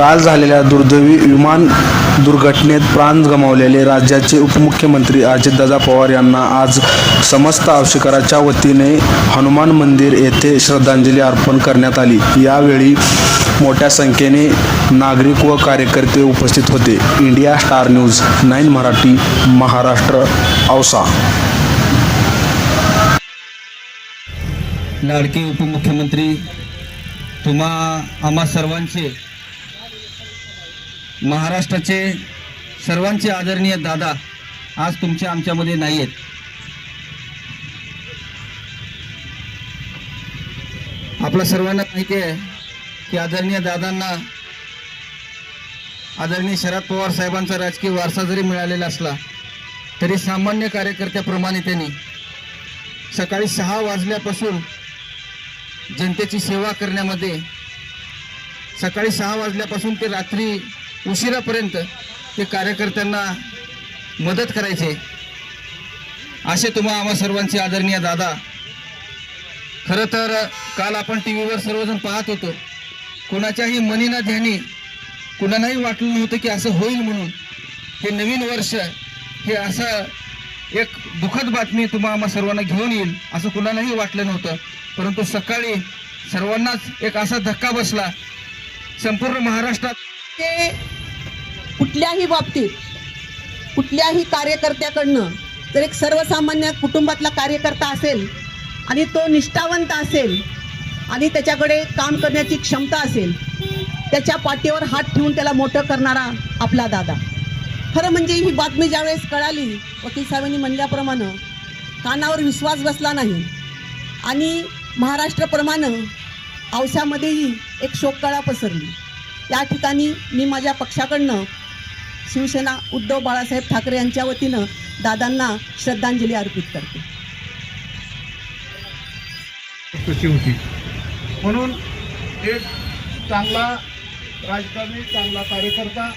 काल झालेल्या दुर्दैवी विमान दुर्घटनेत प्राण गमावलेले राज्याचे उपमुख्यमंत्री अजितदादा पवार यांना आज समस्त आवश्यकराच्या वतीने हनुमान मंदिर येथे श्रद्धांजली अर्पण करण्यात आली. यावेळी मोठ्या संख्येने नागरिक व कार्यकर्ते उपस्थित होते. India star news nine Marathi Maharashtra Ausa. लाडके उपमुख्यमंत्री तुम्हा आम्हा सर्वांचे महाराष्ट्राचे सर्वांचे आदरणीय दादा आज तुमच्या आमच्यामध्ये नाही आहेत आपल्या सर्वांना माहिती आहे की आदरणीय दादांना आदरणीय शरद पवार साहेबांचा राजकीय वारसा जरी मिळालेला असला तरी सामान्य कार्यकर्त्याप्रमाणे त्यांनी सकाळी सहा वाजल्यापासून जनतेची सेवा करण्यामध्ये सकाळी सहा वाजल्यापासून ते रात्री उशिरापर्यंत ते कार्यकर्त्यांना मदत करायचे. असे तुम्हा आम्हा सर्वांचे आदरणीय दादा. खरं तर काल आपण टी व्हीवर सर्वजण पाहत होतो. कोणाच्याही मनीना ध्यानी कुणालाही वाटलं नव्हतं की असं होईल म्हणून. हे नवीन वर्ष हे असं एक दुःखद बातमी तुम्हा आम्हा सर्वांना घेऊन येईल असं कुणालाही वाटलं नव्हतं. परंतु सकाळी सर्वांनाच एक असा धक्का बसला. संपूर्ण महाराष्ट्रात ते कुठल्याही बाबतीत कुठल्याही कार्यकर्त्याकडनं जर एक सर्वसामान्य कुटुंबातला कार्यकर्ता असेल आणि तो निष्ठावंत असेल आणि त्याच्याकडे काम करण्याची क्षमता असेल त्याच्या पाठीवर हात ठेवून त्याला मोठं करणारा आपला दादा. खरं म्हणजे ही बातमी ज्यावेळेस कळाली वकील साहेबांनी म्हणल्याप्रमाणे कानावर विश्वास बसला नाही. आणि महाराष्ट्राप्रमाणे औसामध्येही एक शोककळा पसरली. या ठिकाणी मी माझ्या पक्षाकडनं शिवसेना उद्धव बाळासाहेब ठाकरे यांच्या वतीनं दादांना श्रद्धांजली अर्पित करते. तशी होती. म्हणून एक चांगला राजकारणी चांगला कार्यकर्ता